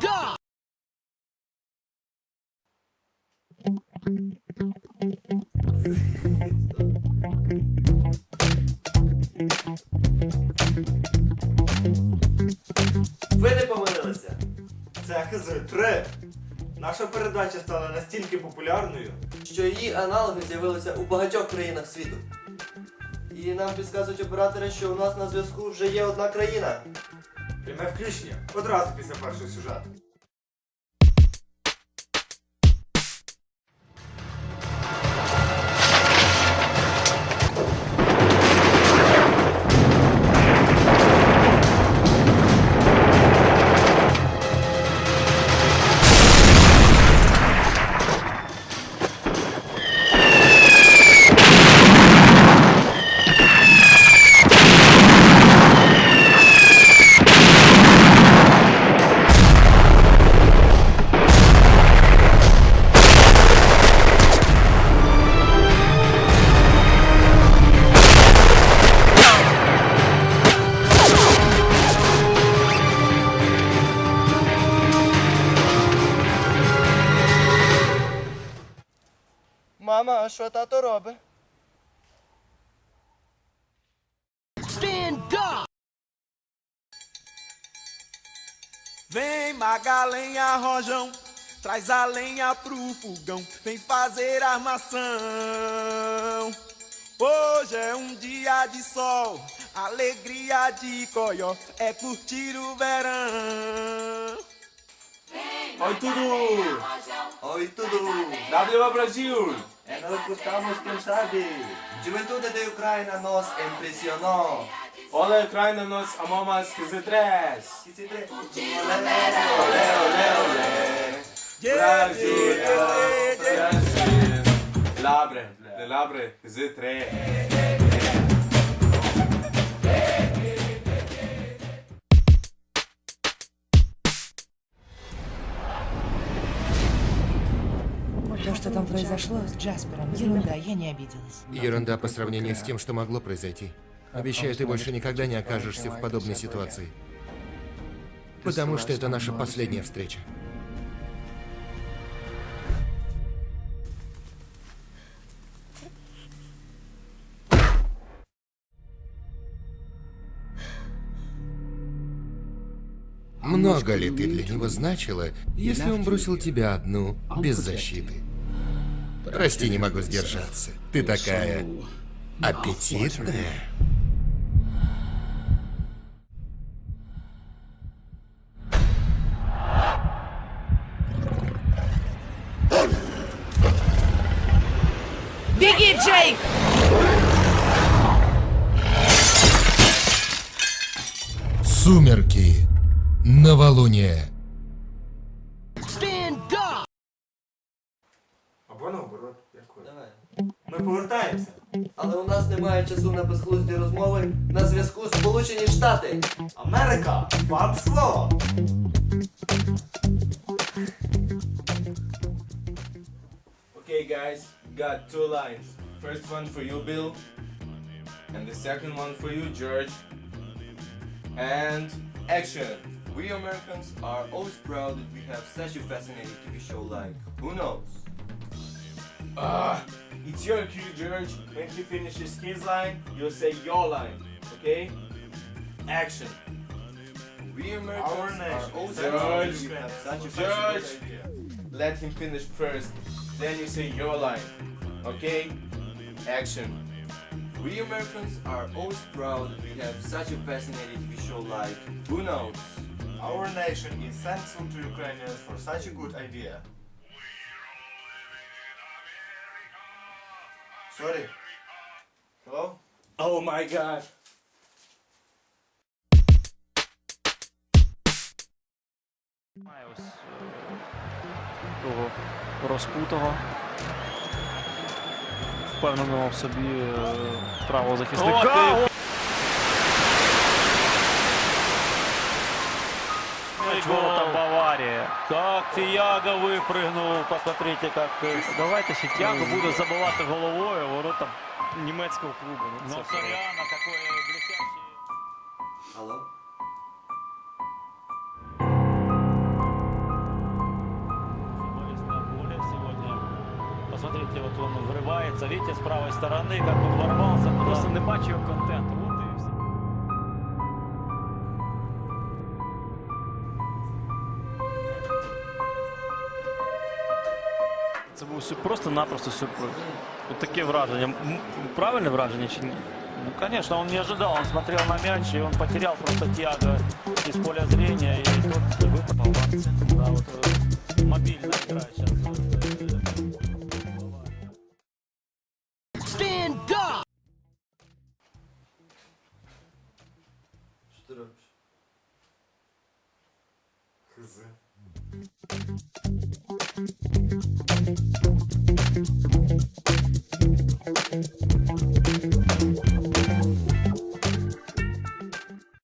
Up! Ви не помилилися. Це ХЗ-3. Наша передача стала настільки популярною. що її аналоги з'явилися у багатьох країнах світу. І нам підказують оператори, що у нас на зв'язку вже є одна країна. Пряме включення одразу після першого сюжету. למה השועטה תרובה? Vem magalenha rojão, traz a lenha pro fogão, vem fazer armação. Hoje é um dia de sol, alegria de coió, é curtir o verão. Vem, Oi tudo! Rojão, Oi tudo! W Brasil! É nós que estamos cansados. Juventude de Ucrânia nos impressionou. Оле крайна нос амамас ХЗ-3! Yeah, yeah, yeah, yeah. Labre, labre, ХЗ-3. То, там произошло с Джаспером, ерунда, я не обиделась. Ерунда по сравнению с тем, что могло произойти. Обещаю, ты больше никогда не окажешься в подобной ситуации. Потому что это наша последняя встреча. Много ли ты для него значила, если он бросил тебя одну, без защиты? Прости, не могу сдержаться. Ты такая аппетитная. Беги, Джейк! Сумерки. Новолуние. повертаємося. Але у нас немає часу на безглузді розмови. На зв'язку Сполучені Штати. Америка! Вам слово! Okay guys, got two lines. First one for you, Bill. And the second one for you, George. And action! We Americans are always proud that we have such a fascinating TV show like Who Knows? Ah, it's your cue, George. When he finishes his line, you'll say your line. Okay? Action. We Americans are always George. proud that have such a George. Let him finish first. Then you say your line. Okay? Action. We Americans are always proud we have such a fascinating show like Who Knows? Our nation is thankful to Ukrainians for such a good idea. Sorry. Hello? Oh my god. Має ось е, того розкутого, впевненого в собі е, правого захисника. гол там Бавария. Как Тіяго выпрыгнул? Посмотрите, как. Э, давайте ще Тіяго буде забивати головою а ворота німецького клубу. Ну, це Соряна, такої э, блестящий. Алло? Посмотрите, вот он врывается, видите, с правой стороны, как он ворвался. Туда. Просто не бачив контент. Просто-напросто сюрприз. От таке враження. М- Правильне враження чи ні? Ну, конечно, он не ожидал, он смотрел на мяч, и он потерял просто Тиаго из поля зрения, и тот выпал в. Да, вот э, мобильная игра сейчас. Ти робиш? Хз.